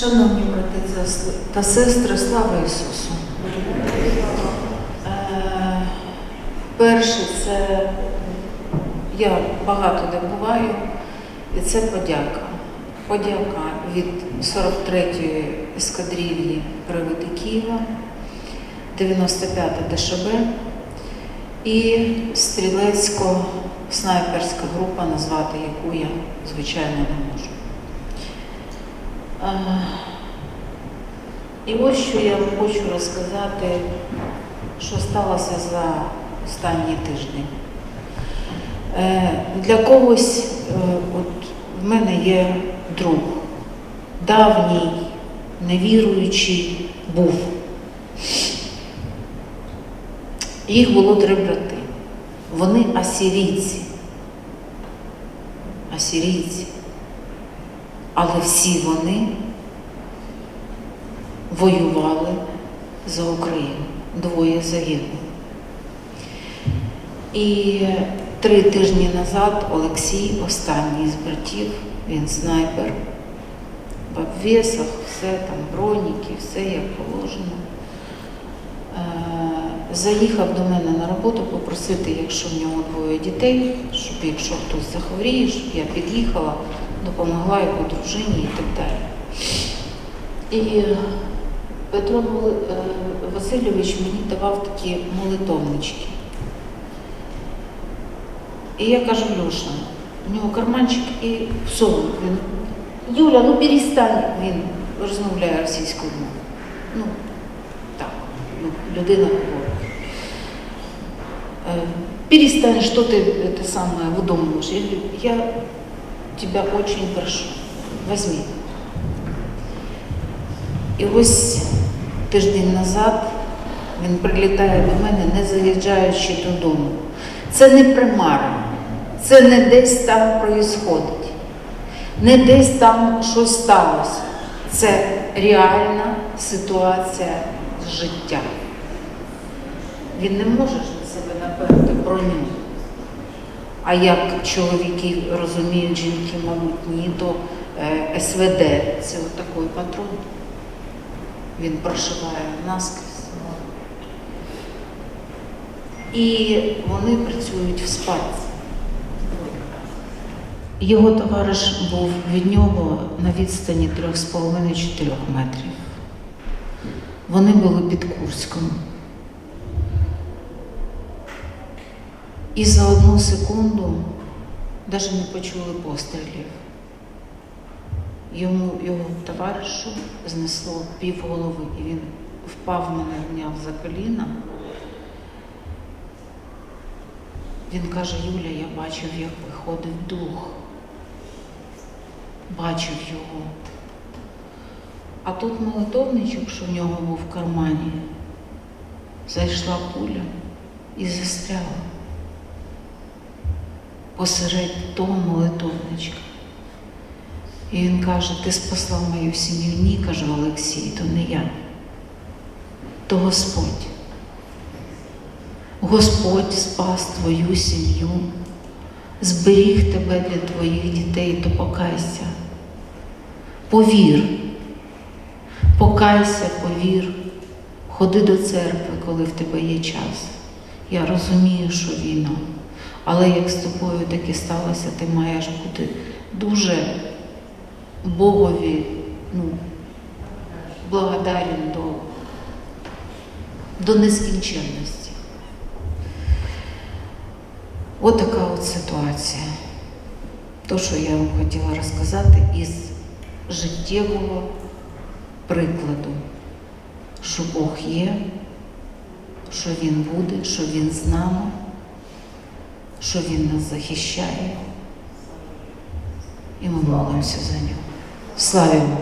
Шановні брати та сестри, слава Ісусу! Е, Перше, це я багато де буваю, і це подяка. Подяка від 43-ї ескадрильї приводи Києва, 95-та ДШБ і стрілецько-снайперська група, назвати яку я, звичайно, не можу. І ось що я вам хочу розказати, що сталося за останній тиждень. Е, Для когось, е, от в мене є друг, давній, невіруючий був. Їх було три брати. Вони асірійці. Асірійці. Але всі вони воювали за Україну. Двоє загинули. І три тижні назад Олексій, останній з братів, він снайпер, в обвісах, все там, броніки, все як положено. Е, Заїхав до мене на роботу попросити, якщо в нього двоє дітей, щоб якщо хтось захворіє, щоб я під'їхала, допомогла його дружині і так далі. І Петро Моли- е, Васильович мені давав такі молитовнички. І я кажу, Льоша, у нього карманчик і всовує. Він, Юля, ну перестань. Він розмовляє російською мовою. Ну, так, ну, людина говорить. Э, Перестань, что ты это самое выдумываешь. Я говорю, я тебя очень прошу, возьми. І ось тиждень назад він прилітає до мене, не заїжджаючи додому. Це не примара, це не десь там проїсходить, не десь там щось сталося. Це реальна ситуація з життя. Він не може себе наперти броню. А як чоловіки розуміють жінки, мабуть, ні, то е, СВД це отакий патрон. Він прошиває наскрізь. І вони працюють в спальці. Його товариш був від нього на відстані 3,5-4 метрів. Вони були під Курськом. І за одну секунду навіть не почули пострілів. Йому його товаришу знесло пів голови, і він впав мене вняв за коліна. Він каже, Юля, я бачив, як виходив дух. Бачив його. А тут молитовничок, що в нього був в кармані, зайшла пуля і застряла посеред того молитовничка. І він каже, ти спасла мою сім'ю. Ні, каже Олексій, то не я, то Господь. Господь спас твою сім'ю, зберіг тебе для твоїх дітей, то покайся. Повір, покайся, повір, ходи до церкви, коли в тебе є час. Я розумію, що війна, але як з тобою таке сталося, ти маєш бути дуже Богові ну, благодарен до, до нескінченності. От така от ситуація. То, що я вам хотіла розказати із життєвого прикладу, що Бог є, що Він буде, що Він з нами, що Він нас захищає. І ми молимося за нього. Славимо!